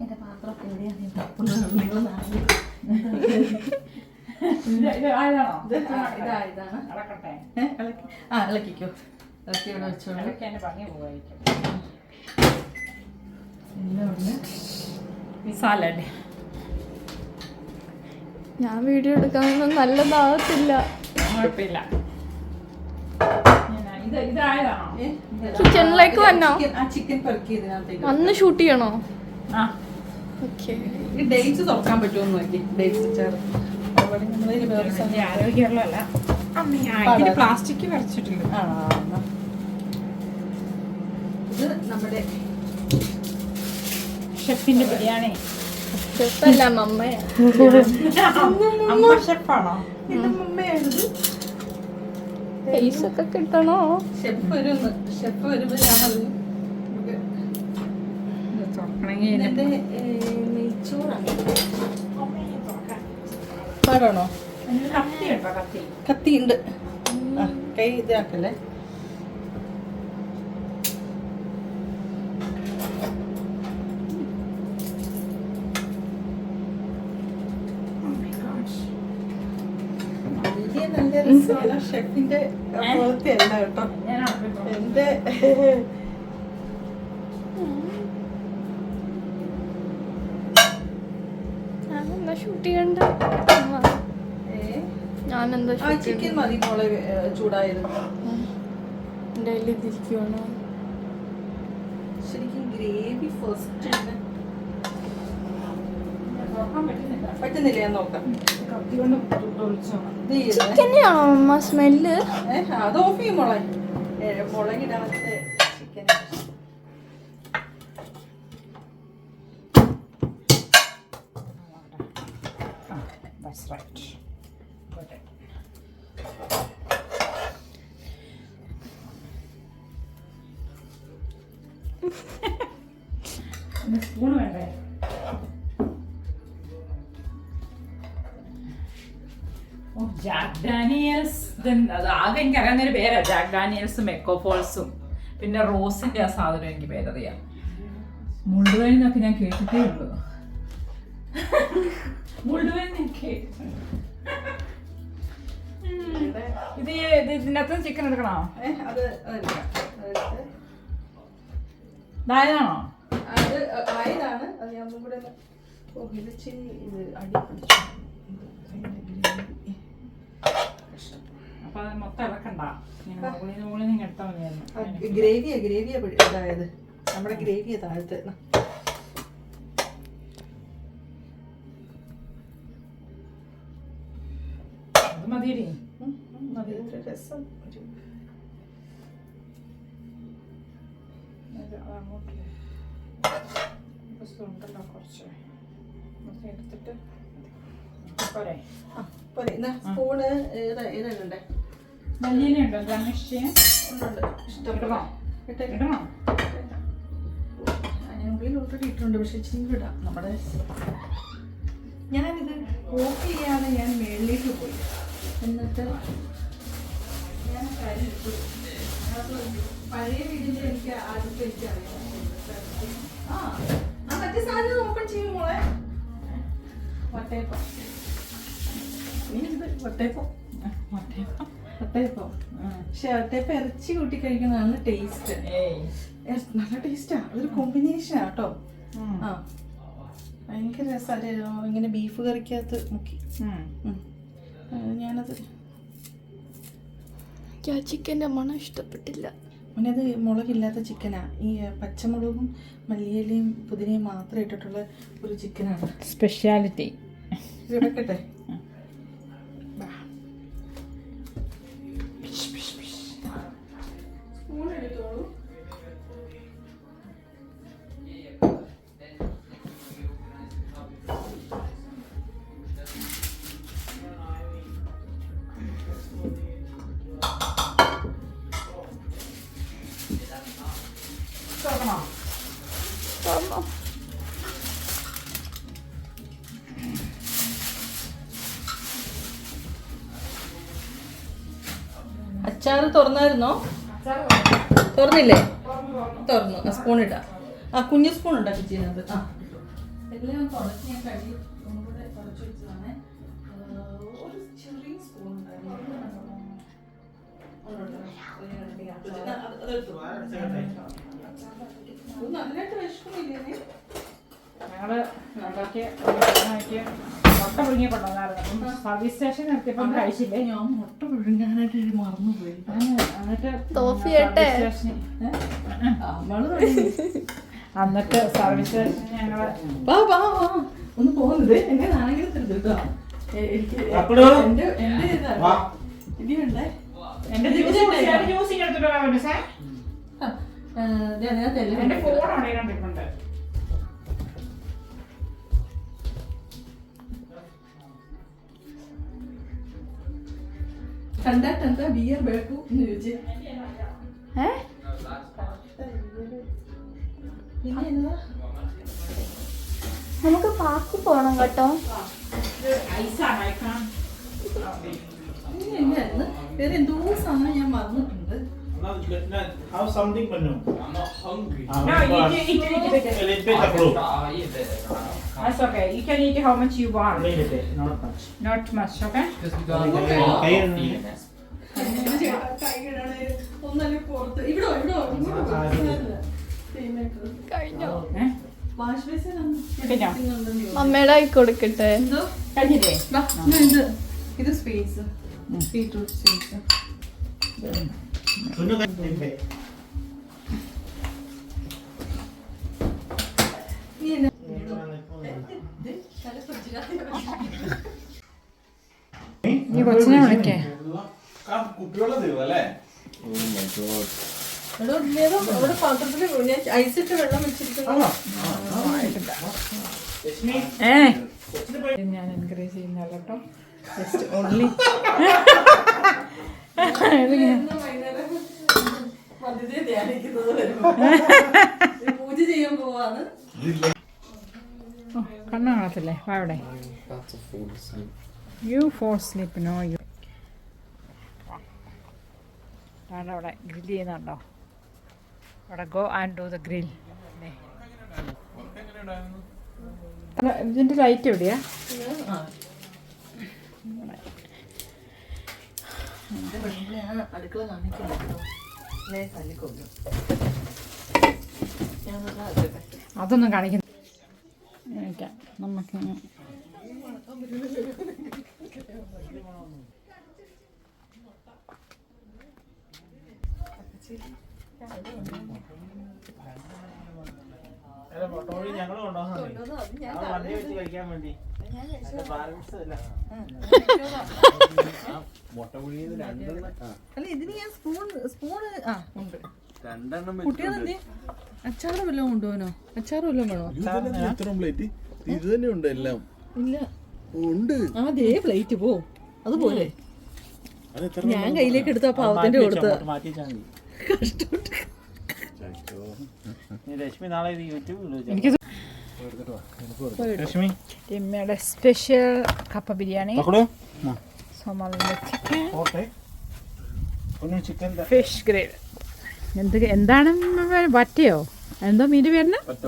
എന്റെ പാത്രമൊക്കെ എവിടെയാണ് ഇതാണ്. ആ ഇളക്കിക്കോ. ഇളക്കി ഇവിടെ വെച്ചോളൂ. എന്റെ സാലഡ്. ഞാൻ വീഡിയോ എടുക്കാനൊന്നും നല്ലതാകത്തില്ല. കുഴപ്പമില്ല ഞാൻ- ഇത് ഇതായതാണോ ഏ, കിച്ചണിലേക്ക് വന്നോ? അന്ന് ഷൂട്ട് ചെയ്യണോ? ആ. ഓക്കെ ഈ ഡേറ്റ്സ് തുറക്കാൻ പറ്റുമോ നോക്കി. ഡേറ്റ്സ് ആരോഗ്യമുള്ളതല്ല. പ്ലാസ്റ്റിക് എന്നാ. ഇത് നമ്മുടെ ഷെഫിന്റെ ബിരിയാണി. ഷെഫല്ല മമ്മയാ. അമ്മ ഷെഫാണോ? ഇത് മുമ്പേയാണിത് പൈസ ഒക്കെ കിട്ടണോ? ഷെഫ് വരുമെന്ന് ഷെഫ് വരുമ്പോ ഞാൻ പാടാണോ? കത്തി കത്തി ഉണ്ട് കൈ ഇതാക്കല്ലേ? ഷെഫിന്റെ പോലത്തെ അല്ല കേട്ടോ? ഞാൻ എന്റെ ഷൂട്ട് ചെയ്യണ്ട? ഞാനെന്താ ചിക്കൻ മതി മോളെ ചൂടായിരുന്നു. കയ്യിൽ ശരിക്കും ഗ്രേവി ഫസ്റ്റ് തുറക്കാൻ പറ്റുന്നില്ല? ഞാൻ നോക്കാം. ചിക്കനെയാണോ അമ്മ സ്മെല്ല്? അത് ഓഫ് ചെയ്യും മോളെ. ഏ, മുളകിടാത്ത chicken. That's right. Got it. Spoon വേണ്ടേ? Jack Daniels? അത് ആകെ എനിക്ക് അറിയാവുന്ന ഒരു പേരാ. ജാക്ക് ഡാനിയൽസും എക്കോഫോൾസും പിന്നെ റോസിന്റെ ആ സാധനം എനിക്ക് പേരറിയാം. മുഴുവൻ എന്നൊക്കെ ഞാൻ കേട്ടിട്ടേ ഉള്ളൂ. മുഴുവൻ ഇത് ഈ- ഇത് ഇതിന്റെ അകത്ത് ചിക്കൻ എടുക്കണോ? അത് ഇതായതാണോ അത് ആയതാണ്. അത് ഞാൻ കൂടെ ഇത് അടി പിടിച്ചു. അപ്പൊ അത് മൊത്തം ഇളക്കണ്ട മുകളിൽ മുകളിൽ നിന്ന് എടുത്താൽ മതിയായിരുന്നു ഗ്രേവിയാ ഗ്രേവിയാ ഇതായത്. നമ്മുടെ ഗ്രേവിയാ താഴത്ത്. അത് മതിയടി. മതി. രസം. ഉണ്ടല്ലോ കുറച്ച്. എടുത്തിട്ട് പോരെ. പോരെ. സ്പൂണ് ഏതാ ഏതാണ്ടേ മല്ലിയില ഉണ്ടോ. ഗാർണിഷ് ചെയ്യാൻ ഒന്നുണ്ട് ഇഷ്ടം ഇടണോ? ഉള്ളിൽ ഓൾറെഡി ഇട്ടിട്ടുണ്ട് പക്ഷെ ഇച്ചിരി ഇടാം. നമ്മുടെ ഞാനിത് ഓഫ് ചെയ്യാതെ ഞാൻ മേളിലേക്ക് പോയി. എന്നിട്ട് ഞാൻ കാര്യം ഇട്ടു. പഴയ വീടിന്റെ എനിക്ക് ആദ്യത്തെ എനിക്ക് അറിയാം. ആ ആ മറ്റേ സാധനം ഓപ്പൺ ചെയ്യും മോളെ. വട്ടയപ്പം. വട്ടയപ്പം. വട്ടയപ്പം. വട്ടയപ്പം. പക്ഷെ വട്ടയപ്പം ഇറച്ചി കൂട്ടി കഴിക്കുന്നതാണ് ടേസ്റ്റ് നല്ല ടേസ്റ്റാ അതൊരു കോമ്പിനേഷനാ കേട്ടോ ആ. ഭയങ്കര രസമാണ് ഇങ്ങനെ ബീഫ് കറിക്കകത്ത് മുക്കി. ഞാനത്. എനിക്ക് ആ ചിക്കന്റെ മണം ഇഷ്ടപ്പെട്ടില്ല. അവനത് മുളകില്ലാത്ത ചിക്കനാ ഈ പച്ചമുളകും മല്ലിയിലയും പുതിനയും മാത്രം ഇട്ടിട്ടുള്ള ഒരു ചിക്കനാണ് സ്പെഷ്യാലിറ്റി ഇത് അച്ചാറ് തുറന്നായിരുന്നോ? തുറന്നില്ലേ? തുറന്നു. സ്പൂൺ ഇടാം. ആ കുഞ്ഞു സ്പൂൺ ഉണ്ടോ കിച്ചനകത്ത്? ആ. എല്ലാം തുടച്ച് ഞാൻ കഴുകി തുടച്ച് വെച്ചതാണേ. ആ, ഒരു ചെറിയ സ്പൂൺ ഞങ്ങൾ ഉണ്ടാക്കിയ ഉണ്ടാക്കിയ മുട്ട പുഴുങ്ങിയ കൊണ്ടുവന്നായിരുന്നു അപ്പം സർവീസ് സ്റ്റേഷൻ നിർത്തിയപ്പം കഴിച്ചില്ലേ? ഞാൻ മുട്ട പുഴുങ്ങാനായിട്ട് മറന്നുപോയി. എന്നിട്ട് തോഫി. സർവീസ് തുടങ്ങി. എന്നിട്ട് സർവീസ് സ്റ്റേഷനിൽ ഞങ്ങൾ ഒന്ന് പോകുന്നത് എന്നെ നാണെങ്കിലും കേട്ടോ? എന്റെ എന്റെ ഇതാണ്. വേണ്ടേ എന്റെ ജ്യൂസ് എടുത്തിട്ട് വരാൻ സാർ ആ, ആ, ദേ അതിനകത്ത് എല്ലാം എന്റെ ഉണ്ട്. ഫോൺ കണ്ടിട്ടുണ്ട് നമുക്ക് പാർക്കിൽ പോണം കേട്ടോ. എന്തോ സമയം ഞാൻ വന്നിട്ടുണ്ട് Have something Pannu I'm not hungry. No, but- eat, eat, eat, eat, eat. Little bit of eat. That's okay. You can eat how much you want. Little bit, not much. Not much, okay? Because we got Okay. a lot Okay. this. ഒന്നല്ലേ പുറത്ത് ഇവിടെ വാ, ഇങ്ങോട്ട് വാ. സാരമില്ല. പിന്നെ കഴിഞ്ഞോ Eh? Wash basin കഴിഞ്ഞോ? അമ്മയുടെ ആയി കൊടുക്കട്ടെ എന്തോ കഴിഞ്ഞില്ലേ? വാ, ഇത് ഇത് ഇത് space beetroot space little bit. നീ എന്നാ നീ കൊച്ചിനെ വിളിക്കേ. കുപ്പിവെള്ളം തരുമോ അല്ലേ? എടോ, ഇല്ലേതോ, അവിടെ പാത്രത്തിൽ ഞാൻ ഐസിട്ട് വെള്ളം വെച്ചിരിക്കുന്നു. ഞാൻ എൻകറേജ് ചെയ്യുന്നല്ല കേട്ടോ. ജസ്റ്റ് ഓൺലി പൂജ ചെയ്യാൻ പോവാന്ന് കണ്ണു കാണത്തില്ലേ? sleep. You for sleep no you അവിടെ ഗ്രിൽ ചെയ്യുന്നുണ്ടോ? അവിടെ go and do the grill ഇതിന്റെ ലൈറ്റ് എവിടെയാ? അടുക്കള അതൊന്നും കാണിക്കുന്നു കാണിക്കാം നമുക്ക് അല്ല, മുട്ടപൊടി ഞങ്ങൾ കൊണ്ടുവന്നതാണ്. അത് വണ്ടി വെച്ച് കഴിക്കാൻ വേണ്ടി. അതിന്റെ balance ഇല്ല. അല്ല ഇതിന് ഞാൻ സ്പൂൺ സ്പൂൺ ആ ഉണ്ട്. അച്ചാറ് വല്ലതും കൊണ്ടുപോകാനോ? അച്ചാറ് വല്ലതും വേണോ എത്ര പ്ലേറ്റ് ഇത് തന്നെ ഉണ്ട് എല്ലാം. ഇല്ല. ഉണ്ട്. അതേ പ്ലേറ്റ് പോ. അതുപോലെ. ഞാൻ കയ്യിലേക്ക് എടുത്ത പാവത്തിന്റെ കൊടുത്ത് രമ്യയുടെ സ്പെഷ്യൽ കപ്പ ബിരിയാണി. സോമാലിന്റെ ചിക്കൻ ഓക്കെ ഒന്ന് ചിക്കൻ ഫിഷ് ഗ്രേവി എന്ത് എന്താണ് വറ്റയോ? എന്തോ മീന്റെ പേരിന് ഒറ്റ